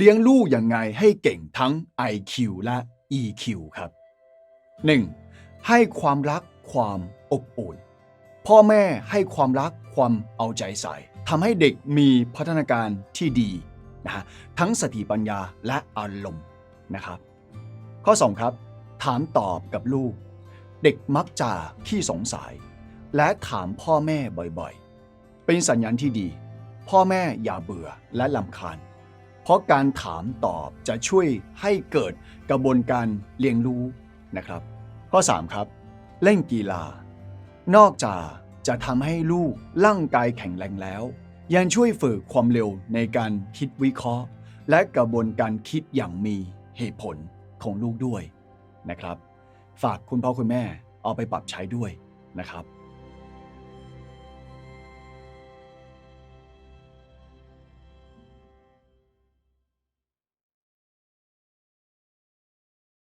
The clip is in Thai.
เลี้ยงลูกยังไงให้เก่งทั้ง IQ และ EQ ครับ 1. ให้ความรักความอบอุ่น พ่อแม่ให้ความรักความเอาใจใส่ทำให้เด็กมีพัฒนาการที่ดีนะฮะทั้งสติปัญญาและอารมณ์นะครับ ข้อ 2 ครับ ถามตอบกับลูก เด็กมักจะขี้สงสัย และถามพ่อแม่บ่อยๆ เป็นสัญญาณที่ดี พ่อแม่อย่าเบื่อและลำคาญ เพราะการถามตอบจะช่วยให้เกิดกระบวนการเรียนรู้นะครับ ข้อ 3 ครับ เล่นกีฬา นอกจากจะทำให้ลูกร่างกายแข็งแรงแล้ว ยังช่วยฝึกความเร็วในการคิดวิเคราะห์ และกระบวนการคิดอย่างมีเหตุผลของลูกด้วยนะครับ ฝากคุณพ่อคุณแม่เอาไปปรับใช้ด้วยนะครับ